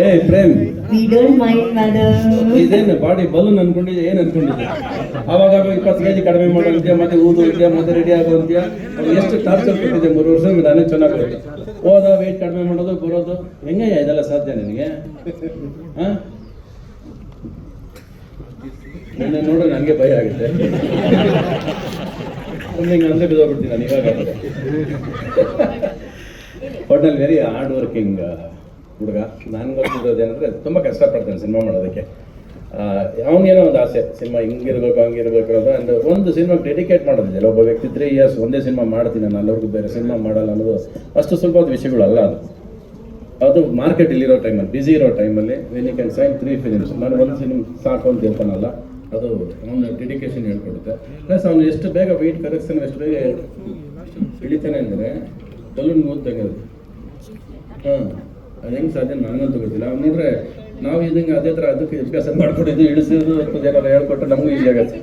ಏ Prem. Mind, madam. ಇದೇನು body balloon ಅನ್ಕೊಂಡಿದ್ದೆ ಏನು ಅನ್ಕೊಂಡಿದ್ದೆ ಅವಾಗ ಇಪ್ಪತ್ತು ಕೆಜಿ ಕಡಿಮೆ ಮಾಡೋಂತ್ಯ ಮತ್ತೆ ಊದು ಇದೆಯಾ ಮತ್ತೆ ರೆಡಿ ಆಗೋ ಅವ್ನು ಎಷ್ಟು ಟಾರ್ಚರ್ ಕೊಟ್ಟಿದ್ದೆ ಮೂರು ವರ್ಷ ನಾನೇ ಚೆನ್ನಾಗಿ ಹೋದ ವೆಯ್ಟ್ ಕಡಿಮೆ ಮಾಡೋದು ಬರೋದು ಹೆಂಗಯ್ಯ ಇದೆಲ್ಲ ಸಾಧ್ಯ ನಿನಗೆ? ಹಾಂ ನಿನ್ನ ನೋಡ್ರೆ ನನಗೆ ಭಯ ಆಗುತ್ತೆ. ಒಮ್ಮೆ ಹಿಂಗೆ ಅಂದ್ರೆ ಬಿದ್ದೋಗ್ಬಿಡ್ತೀನಿ ನಾನು ಇವಾಗ. ಒಟ್ನಲ್ಲಿ ವೆರಿ ಹಾರ್ಡ್ ವರ್ಕಿಂಗ್ ಹುಡುಗ. ನಾನು ಗೊತ್ತಿರೋದೇನೆಂದರೆ ತುಂಬ ಕಷ್ಟಪಡ್ತಾನೆ ಸಿನಿಮಾ ಮಾಡೋದಕ್ಕೆ. ಅವನಿಗೇನೋ ಒಂದು ಆಸೆ ಸಿನಿಮಾ ಹಿಂಗಿರ್ಬೇಕು, ಹಂಗಿರ್ಬೇಕು ಅಂತ. ಒಂದು ಒಂದು ಸಿನಿಮಾಗೆ ಡೆಡಿಕೇಟ್ ಮಾಡೋದಿಲ್ಲ. ಒಬ್ಬ ವ್ಯಕ್ತಿ ತ್ರೀ ಇಯರ್ಸ್ ಒಂದೇ ಸಿನಿಮಾ ಮಾಡ್ತೀನಿ, ನಾನು ಅಲ್ಲವರೆಗೂ ಬೇರೆ ಸಿನಿಮಾ ಮಾಡಲ್ಲ ಅನ್ನೋದು ಅಷ್ಟು ಸುಲಭವಾದ ವಿಷಯಗಳಲ್ಲ ಅದು. ಅದು ಮಾರ್ಕೆಟ್ ಇಲ್ಲಿರೋ ಟೈಮಲ್ಲಿ ಬ್ಯುಸಿ ಇರೋ ಟೈಮಲ್ಲಿ when you can sign three films ನಾನು ಒಂದು ಸಿನಿಮಾ ಸಾಕು ಅಂತ ಹೇಳ್ತಾನಲ್ಲ, ಅದು ಅವನ ಡೆಡಿಕೇಶನ್ ಹೇಳ್ಕೊಡುತ್ತೆ. ಪ್ಲಸ್ ಅವನು ಎಷ್ಟು ಬೇಗ ವೆಯ್ಟ್ ಕರೆಕ್ಷನ್ ಎಷ್ಟು ಬೇಗ ಇಳಿತಾನೆ ಅಂದರೆ ಬಲೂನ್ ಓದ್ದಂಗೆ ಅದು. ಹಾಂ. ಅದು ಹೆಂಗೆ ಸಾಧ್ಯ ನನಗಂತೂ ಗೊತ್ತಿಲ್ಲ. ಅವ್ನು ನಾವು ಇದಂಗೆ ಅದೇ ಥರ ಅದಕ್ಕೆ ಅಭ್ಯಾಸ ಮಾಡ್ಕೊಂಡಿದ್ದು ಇಳಿಸಿದ್ದು ಏನಾರು ಹೇಳ್ಕೊಟ್ಟು ನಮಗೂ ಈಸಿ ಆಗತ್ತೆ.